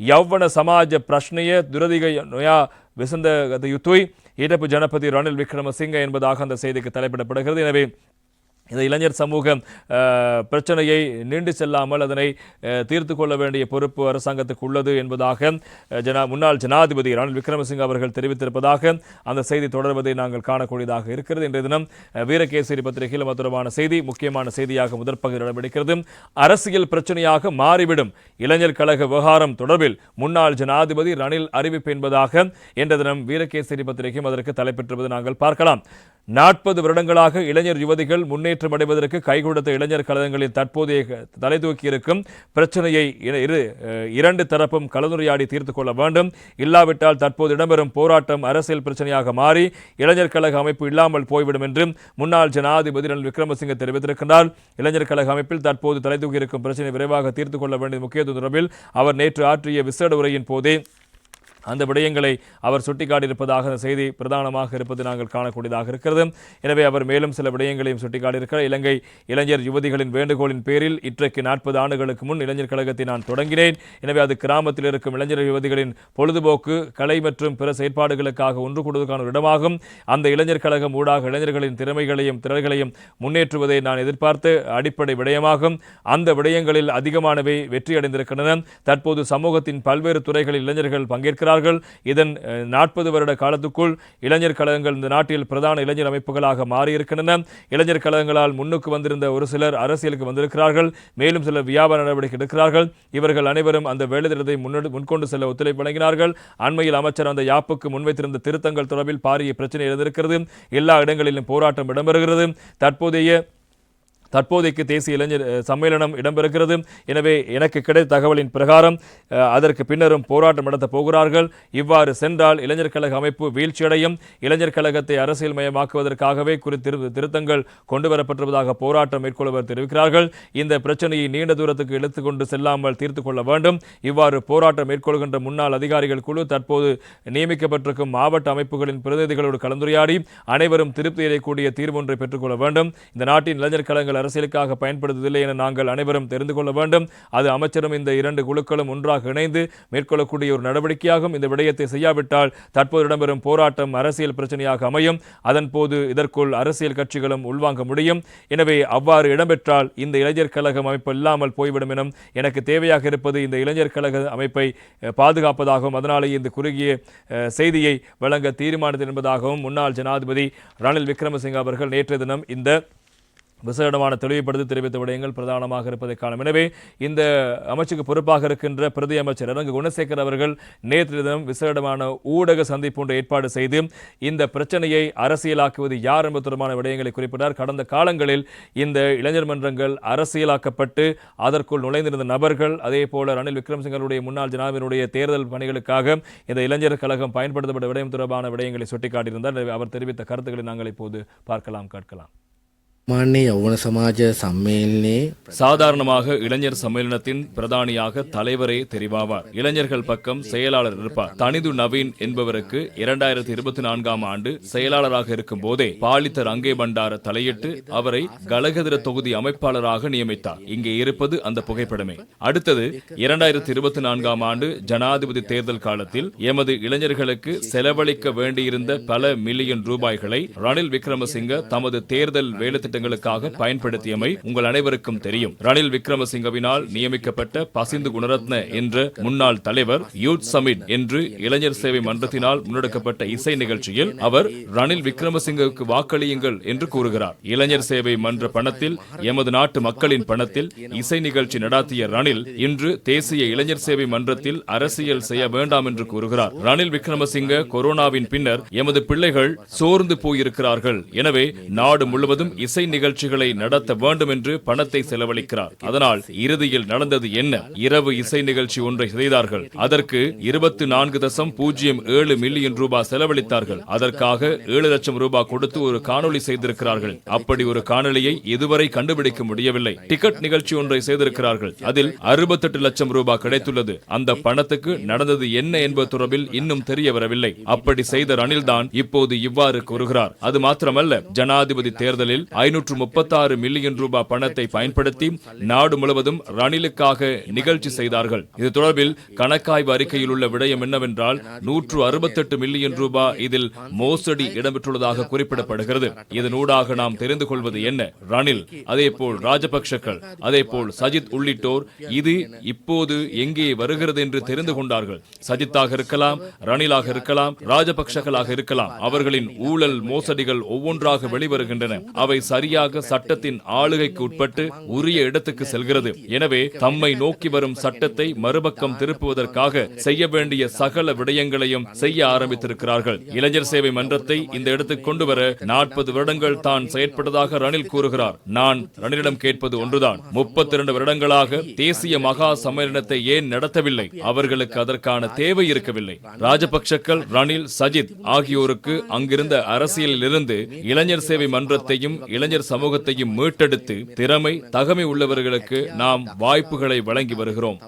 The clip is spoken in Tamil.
ಯೌವ್ವನ ಸಮಾಜ ಪ್ರಶ್ನೆಯೇ துரதிக நொயா விசந்த யுத்துய் இடப்பு ஜனபதி ரணில் விக்ரமசிங்க என்பதாக அந்த செய்திக்கு தலைப்பிடப்படுகிறது. எனவே இந்த இளைஞர் சமூக பிரச்சனையை நீண்டு செல்லாமல் அதனை தீர்த்து கொள்ள வேண்டிய பொறுப்பு அரசாங்கத்துக்கு உள்ளது என்பதாக ஜனா முன்னாள் ஜனாதிபதி ரணில் விக்ரமசிங்க அவர்கள் தெரிவித்திருப்பதாக அந்த செய்தி தொடர்வதை நாங்கள் காணக்கூடியதாக இருக்கிறது. இன்றைய தினம் வீரகேசரி பத்திரிகையில் அது தொடர்பான செய்தி முக்கியமான செய்தியாக முதற் பகுதியில் இடம்பெடுக்கிறது அரசியல் பிரச்சனையாக மாறிவிடும் இளைஞர் கழக விவகாரம் தொடர்பில் முன்னாள் ஜனாதிபதி ரணில் அறிவிப்பு என்பதாக இன்றைய தினம் வீரகேசரி பத்திரிகையும் அதற்கு தலைப்பெற்றுவது நாங்கள் பார்க்கலாம். நாற்பது வருடங்களாக இளைஞர் யுவதிகள் முன்னேற்ற முன்னேற்றம் அடைவதற்கு கை கொடுத்த இளைஞர் கழகங்களின் தற்போதைய தலை தூக்கியிருக்கும் பிரச்சனையை இரு- இரண்டு தரப்பும் கலந்துரையாடி தீர்த்து கொள்ள வேண்டும். இல்லாவிட்டால் தற்போது இடம்பெறும் போராட்டம் அரசியல் பிரச்சனையாக மாறி இளைஞர் கழக அமைப்பு இல்லாமல் போய்விடும் என்று முன்னாள் ஜனாதிபதி ரணில் விக்ரமசிங்க தெரிவித்திருக்கிறார் இளைஞர் கழக அமைப்பில் தற்போது தலை தூக்கியிருக்கும் பிரச்சனை விரைவாக தீர்த்து கொள்ள வேண்டிய முக்கியத்துவம் தொடர்பில் அவர் நேற்று ஆற்றிய விசேட உரையின் போதே அந்த விடயங்களை அவர் சுட்டிக்காட்டியிருப்பதாக அந்த செய்தி பிரதானமாக இருப்பது நாங்கள் காணக்கூடியதாக இருக்கிறது. எனவே அவர் மேலும் சில விடயங்களையும் சுட்டிக்காட்டியிருக்கிறார். இலங்கை இளைஞர் யுவதிகளின் வேண்டுகோளின் பேரில் இன்றைக்கு நாற்பது ஆண்டுகளுக்கு முன் இளைஞர் கழகத்தை நான் தொடங்கினேன். எனவே அது கிராமத்தில் இருக்கும் இளைஞர் யுவதிகளின் பொழுதுபோக்கு கலை மற்றும் பிற செயற்பாடுகளுக்காக ஒன்று கூடுவதற்கான ஒரு இடமாகும். அந்த இளைஞர் கழகம் ஊடாக இளைஞர்களின் திறமைகளையும் திறல்களையும் முன்னேற்றுவதை நான் எதிர்பார்த்து அடிப்படை விடயமாகும். அந்த விடயங்களில் அதிகமானவை வெற்றியடைந்திருக்கின்றன. தற்போது சமூகத்தின் பல்வேறு துறைகளில் இளைஞர்கள் பங்கேற்கிறார்கள் இதன் நாற்பது வருட காலத்துக்குள் இளைஞர் கழகங்கள் இந்த நாட்டில் பிரதான இளைஞர் அமைப்புகளாக மாறியிருக்கின்றன. இளைஞர் கழகங்களால் முன்னுக்கு வந்திருந்த ஒரு சிலர் அரசியலுக்கு வந்திருக்கிறார்கள். மேலும் சிலர் வியாபார நடவடிக்கை எடுக்கிறார்கள். இவர்கள் அனைவரும் அந்த வேலைத்திட்டத்தை முன்னெடு முன்கொண்டு செல்ல ஒத்துழைப்பு வழங்கினார்கள். அண்மையில் அமைச்சர் அந்த யாப்புக்கு முன்வைத்திருந்த திருத்தங்கள் தொடர்பில் பாரிய பிரச்சனை எழுந்திருக்கிறது. எல்லா இடங்களிலும் போராட்டம் இடம்பெறுகிறது. தற்போதைய தற்போதைக்கு தேசிய இளைஞர் சம்மேளனம் இடம்பெறுகிறது. எனவே எனக்கு கிடைத்த தகவலின் பிரகாரம் அதற்கு பின்னரும் போராட்டம் நடத்தப் போகிறார்கள். இவ்வாறு சென்றால் இளைஞர் கழக அமைப்பு வீழ்ச்சியடையும். இளைஞர் கழகத்தை அரசியல் மயமாக்குவதற்காகவே குறித்த திருத்தங்கள் கொண்டுவரப்பட்டிருப்பதாக போராட்டம் மேற்கொள்வர் தெரிவிக்கிறார்கள். இந்த பிரச்சனையை நீண்ட தூரத்துக்கு இழுத்து கொண்டு செல்லாமல் தீர்த்து கொள்ள வேண்டும். இவ்வாறு போராட்டம் மேற்கொள்கின்ற முன்னாள் அதிகாரிகள் குழு தற்போது நியமிக்கப்பட்டிருக்கும் மாவட்ட அமைப்புகளின் பிரதிநிதிகளோடு கலந்துரையாடி அனைவரும் திருப்தி அடையக்கூடிய தீர்வொன்றை பெற்றுக்கொள்ள வேண்டும். இந்த நாட்டின் இளைஞர் கழகங்கள் அரசியலுக்காக பயன்படுத்துவதில்லை என நாங்கள் அனைவரும் தெரிந்து கொள்ள வேண்டும். அது அமைச்சரும் இந்த இரண்டு குழுக்களும் ஒன்றாக இணைந்து மேற்கொள்ளக்கூடிய ஒரு நடவடிக்கையாகும். இந்த விடயத்தை செய்யாவிட்டால் தற்போது இடம்பெறும் போராட்டம் அரசியல் பிரச்சனையாக அமையும். அதன் போது இதற்குள் அரசியல் கட்சிகளும் உள்வாங்க முடியும். எனவே அவ்வாறு இடம்பெற்றால் இந்த இளைஞர் கழகம் அமைப்பு இல்லாமல் போய்விடும் எனும் எனக்கு தேவையாக இருப்பது இந்த இளைஞர் கழக அமைப்பை பாதுகாப்பதாகவும் அதனாலேயே இந்த குறுகிய செய்தியை வழங்க தீர்மானித்தது என்பதாகவும் முன்னாள் ஜனாதிபதி ரணில் விக்ரமசிங்க அவர்கள் நேற்றைய தினம் இந்த விசேடமான தெளிவுபடுத்தி தெரிவித்த விடயங்கள் பிரதானமாக இருப்பதை காணும். எனவே இந்த அமைச்சுக்கு பொறுப்பாக இருக்கின்ற பிரதி அமைச்சர் ரங்க குணசேகர் அவர்கள் நேற்று தினம் விசேடமான ஊடக சந்திப்பு ஒன்று ஏற்பாடு செய்து இந்த பிரச்சனையை அரசியலாக்குவது யார் என்பது தொடர்பான விடயங்களை குறிப்பிட்டார். கடந்த காலங்களில் இந்த இளைஞர் மன்றங்கள் அரசியலாக்கப்பட்டு அதற்குள் நுழைந்திருந்த நபர்கள் அதே போல ரணில் விக்ரமசிங்கருடைய முன்னாள் ஜனாவினுடைய தேர்தல் பணிகளுக்காக இந்த இளைஞர் கழகம் பயன்படுத்தப்பட்ட விடயம் தொடர்பான விடயங்களை சுட்டிக்காட்டியிருந்தார். அவர் தெரிவித்த கருத்துக்களை நாங்கள் இப்போது பார்க்கலாம் கேட்கலாம். சாதாரணமாக இளைஞர் சம்மேளனத்தின் பிரதானியாக தலைவரே தெரிவாவார். இளைஞர்கள் பக்கம் செயலாளர் இருப்பார். தனிது நவீன் என்பவருக்கு இரண்டாயிரத்தி இருபத்தி நான்காம் ஆண்டு செயலாளராக இருக்கும் போதே பாலித்தர் ரங்கே பண்டார தலையிட்டு அவரை கலகதிர தொகுதி அமைப்பாளராக நியமித்தார். இங்கே இருப்பது அந்த புகைப்படமே. அடுத்தது இரண்டாயிரத்தி இருபத்தி நான்காம் ஆண்டு ஜனாதிபதி தேர்தல் காலத்தில் எமது இளைஞர்களுக்கு செலவழிக்க வேண்டியிருந்த பல மில்லியன் ரூபாய்களை ரணில் விக்ரமசிங்க தமது தேர்தல் வேலைத்திட்ட வேலைத்திட்டங்களுக்காக பயன்படுத்தியமை உங்கள் அனைவருக்கும் தெரியும். ரணில் விக்ரமசிங்கவினால் நியமிக்கப்பட்ட பசிந்து குணரத்ன என்ற முன்னாள் தலைவர் யூத் சமிட் என்று இளைஞர் சேவை மன்றத்தினால் முன்னெடுக்கப்பட்ட இசை நிகழ்ச்சியில் அவர் ரணில் விக்ரமசிங்கவுக்கு வாக்களியுங்கள் என்று கூறுகிறார். இளைஞர் சேவை மன்ற பணத்தில் எமது நாட்டு மக்களின் பணத்தில் இசை நிகழ்ச்சி நடாத்திய ரணில் இன்று தேசிய இளைஞர் சேவை மன்றத்தில் அரசியல் செய்ய வேண்டாம் என்று கூறுகிறார். ரணில் விக்ரமசிங்க கொரோனாவின் பின்னர் எமது பிள்ளைகள் சோர்ந்து போயிருக்கிறார்கள். எனவே நாடு முழுவதும் இசை நிகழ்ச்சிகளை நடத்த வேண்டும் என்று பணத்தை செலவழிக்கிறார். அதனால் இறுதியில் நடந்தது என்ன? இரவு இசை நிகழ்ச்சி ஒன்றை செய்தார்கள். அதற்கு இருபத்தி நான்கு தசம் பூஜ்ஜியம் ஏழு மில்லியன் ரூபாய் செலவழித்தார்கள். அதற்காக ஏழு லட்சம் ரூபாய் கொடுத்து ஒரு காணொலி செய்திருக்கிறார்கள். அப்படி ஒரு காணொலியை இதுவரை கண்டுபிடிக்க முடியவில்லை. டிக்கெட் நிகழ்ச்சி ஒன்றை செய்திருக்கிறார்கள். அதில் அறுபத்தெட்டு லட்சம் ரூபாய் கிடைத்துள்ளது. அந்த பணத்துக்கு நடந்தது என்ன என்பது தொடர்பில் இன்னும் தெரிய வரவில்லை அப்படி செய்த ரணில் தான் இப்போது இவ்வாறு கூறுகிறார். அது மாத்திரமல்ல ஜனாதிபதி தேர்தலில் ஐ ஐநூற்று முப்பத்தாறு மில்லியன் ரூபாய் பணத்தை பயன்படுத்தி நாடு முழுவதும் ரணிலுக்காக நிகழ்ச்சி செய்தார்கள். இது தொடர்பில் கணக்காய்வு அறிக்கையில் உள்ள விடயம் என்னவென்றால் நூற்று அறுபத்தெட்டு மில்லியன் ரூபாய் இதில் மோசடி இடம்பெற்றுள்ளதாக குறிப்பிடப்படுகிறது. இதனூடாக நாம் தெரிந்து கொள்வது என்ன? ரணில் அதேபோல் ராஜபக்ஷக்கள் அதேபோல் சஜித் உள்ளிட்டோர் இது இப்போது எங்கே வருகிறது என்று தெரிந்து கொண்டார்கள். சஜித்தாக இருக்கலாம் ரணிலாக இருக்கலாம் ராஜபக்சகளாக இருக்கலாம். அவர்களின் ஊழல் மோசடிகள் ஒவ்வொன்றாக வெளிவருகின்றன. அவை சரியாக சட்டத்தின் ஆளுகைக்கு உட்பட்டு உரிய இடத்துக்கு செல்கிறது. எனவே தம்மை நோக்கி வரும் சட்டத்தை மறுபக்கம் திருப்புவதற்காக செய்ய வேண்டிய சகல விடயங்களையும் செய்ய ஆரம்பித்திருக்கிறார்கள். இளைஞர் சேவை மன்றத்தை இந்த இடத்துக்கு கொண்டு வர நாற்பது வருடங்கள் தான் செயற்பட்டதாக ரணில் கூறுகிறார். நான் ரணிலிடம் கேட்பது ஒன்றுதான். முப்பத்தி இரண்டு வருடங்களாக தேசிய மகா சம்மேளனத்தை ஏன் நடத்தவில்லை? அவர்களுக்கு அதற்கான தேவை இருக்கவில்லை. ராஜபக்ஷக்கள் ரணில் சஜித் ஆகியோருக்கு அங்கிருந்த அரசியலில் இருந்து இளைஞர் சேவை மன்றத்தையும் இளைஞர் சமூகத்தையும் மீட்டெடுத்து திறமை தகமை உள்ளவர்களுக்கு நாம் வாய்ப்புகளை வழங்கி வருகிறோம்.